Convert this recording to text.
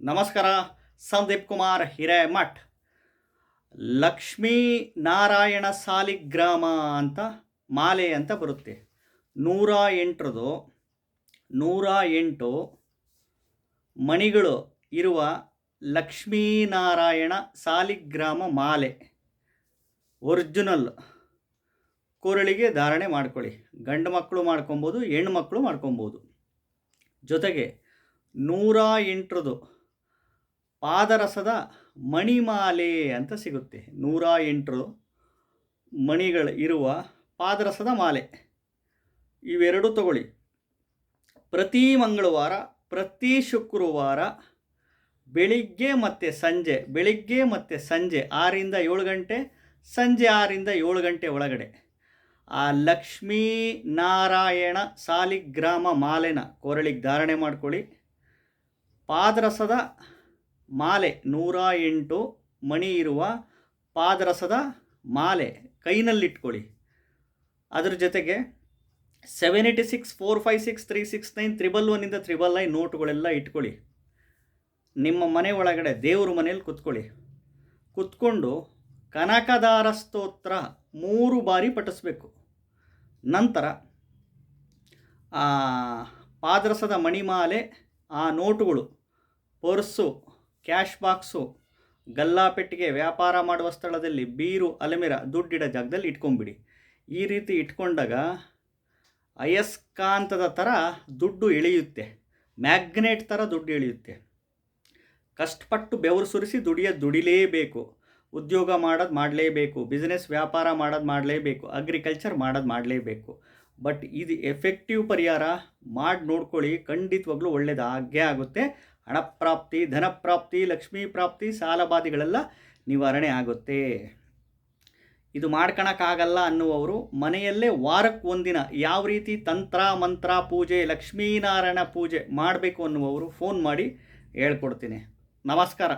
ನಮಸ್ಕಾರ, ಸಂದೀಪ್ ಕುಮಾರ್ ಹಿರೇಮಠ್. ಲಕ್ಷ್ಮೀ ನಾರಾಯಣ ಸಾಲಿಗ್ರಾಮ ಅಂತ ಮಾಲೆ ಅಂತ ಬರುತ್ತೆ. ನೂರ ಎಂಟರದು, ನೂರ ಎಂಟು ಮಣಿಗಳು ಇರುವ ಲಕ್ಷ್ಮೀನಾರಾಯಣ ಸಾಲಿಗ್ರಾಮ ಮಾಲೆ. ಒರಿಜಿನಲ್ ಕೊರಳಿಗೆ ಧಾರಣೆ ಮಾಡ್ಕೊಳ್ಳಿ. ಗಂಡು ಮಕ್ಕಳು ಮಾಡ್ಕೊಬೋದು, ಹೆಣ್ಣು ಮಕ್ಕಳು ಮಾಡ್ಕೊಬೋದು. ಜೊತೆಗೆ ನೂರ ಎಂಟರದು ಪಾದರಸದ ಮಣಿಮಾಲೆ ಅಂತ ಸಿಗುತ್ತೆ. ನೂರ ಎಂಟರು ಮಣಿಗಳು ಇರುವ ಪಾದರಸದ ಮಾಲೆ. ಇವೆರಡು ತಗೊಳ್ಳಿ. ಪ್ರತಿ ಮಂಗಳವಾರ, ಪ್ರತಿ ಶುಕ್ರವಾರ ಬೆಳಿಗ್ಗೆ ಮತ್ತು ಸಂಜೆ, ಬೆಳಿಗ್ಗೆ ಮತ್ತು ಸಂಜೆ ಆರಿಂದ ಏಳು ಗಂಟೆ, ಸಂಜೆ ಆರಿಂದ ಏಳು ಗಂಟೆ ಒಳಗಡೆ ಆ ಲಕ್ಷ್ಮೀ ನಾರಾಯಣ ಸಾಲಿಗ್ರಾಮ ಮಾಲೆನ ಕೊರಳಿಗೆ ಧಾರಣೆ ಮಾಡ್ಕೊಳ್ಳಿ. ಪಾದರಸದ ಮಾಲೆ, ನೂರ ಎಂಟು ಮಣಿ ಇರುವ ಪಾದರಸದ ಮಾಲೆ, ಕೈನಲ್ಲಿಟ್ಕೊಳ್ಳಿ. ಅದರ ಜೊತೆಗೆ seven eighty six four five six three six nine triple ಒನ್ನಿಂದ triple nine ನೋಟುಗಳೆಲ್ಲ ಇಟ್ಕೊಳ್ಳಿ. ನಿಮ್ಮ ಮನೆ ಒಳಗಡೆ, ದೇವ್ರ ಮನೇಲಿ ಕುತ್ಕೊಳ್ಳಿ. ಕುತ್ಕೊಂಡು ಕನಕದಾರ ಸ್ತೋತ್ರ ಮೂರು ಬಾರಿ ಪಠಿಸ್ಬೇಕು. ನಂತರ ಪಾದರಸದ ಮಣಿಮಾಲೆ, ಆ ನೋಟುಗಳು ಪರ್ಸು ಕ್ಯಾಶ್ ಬಾಕ್ಸು. ಗಲ್ಲಾಪೆಟ್ಟಿಗೆ ವ್ಯಾಪಾರ ಮಾಡುವ ಸ್ಥಳದಲ್ಲಿ ಬೀರು, ಅಲೆಮಿರ ದುಡ್ಡಿಡೋ ಜಾಗದಲ್ಲಿ ಇಟ್ಕೊಂಬಿಡಿ. ಈ ರೀತಿ ಇಟ್ಕೊಂಡಾಗ ಅಯಸ್ಕಾಂತದ ಥರ ದುಡ್ಡು ಇಳಿಯುತ್ತೆ ಮ್ಯಾಗ್ನೆಟ್ ಥರ ದುಡ್ಡು ಇಳಿಯುತ್ತೆ ಕಷ್ಟಪಟ್ಟು ಬೆವರು ಸುರಿಸಿ ದುಡಿಯ ದುಡಿಲೇಬೇಕು. ಉದ್ಯೋಗ ಮಾಡೋದು ಮಾಡಲೇಬೇಕು. ಬಿಸ್ನೆಸ್ ವ್ಯಾಪಾರ ಮಾಡೋದು ಮಾಡಲೇಬೇಕು. ಅಗ್ರಿಕಲ್ಚರ್ ಮಾಡೋದು ಮಾಡಲೇಬೇಕು. ಬಟ್ ಇದು ಎಫೆಕ್ಟಿವ್ ಪರಿಹಾರ ಮಾಡಿ ನೋಡ್ಕೊಳ್ಳಿ. ಖಂಡಿತವಾಗ್ಲೂ ಒಳ್ಳೇದಾಗೇ ಆಗುತ್ತೆ. ಹಣಪ್ರಾಪ್ತಿ, ಧನಪ್ರಾಪ್ತಿ, ಲಕ್ಷ್ಮೀ ಪ್ರಾಪ್ತಿ, ಸಾಲಬಾಧೆಗಳೆಲ್ಲ ನಿವಾರಣೆ ಆಗುತ್ತೆ. ಇದು ಮಾಡ್ಕೊಳಕ್ಕಾಗಲ್ಲ ಅನ್ನುವವರು ಮನೆಯಲ್ಲೇ ವಾರಕ್ಕೆ ಒಂದಿನ ಯಾವ ರೀತಿ ತಂತ್ರ, ಮಂತ್ರ, ಪೂಜೆ, ಲಕ್ಷ್ಮೀನಾರಾಯಣ ಪೂಜೆ ಮಾಡಬೇಕು ಅನ್ನುವವರು ಫೋನ್ ಮಾಡಿ ಹೇಳ್ಕೊಡ್ತೀನಿ. ನಮಸ್ಕಾರ.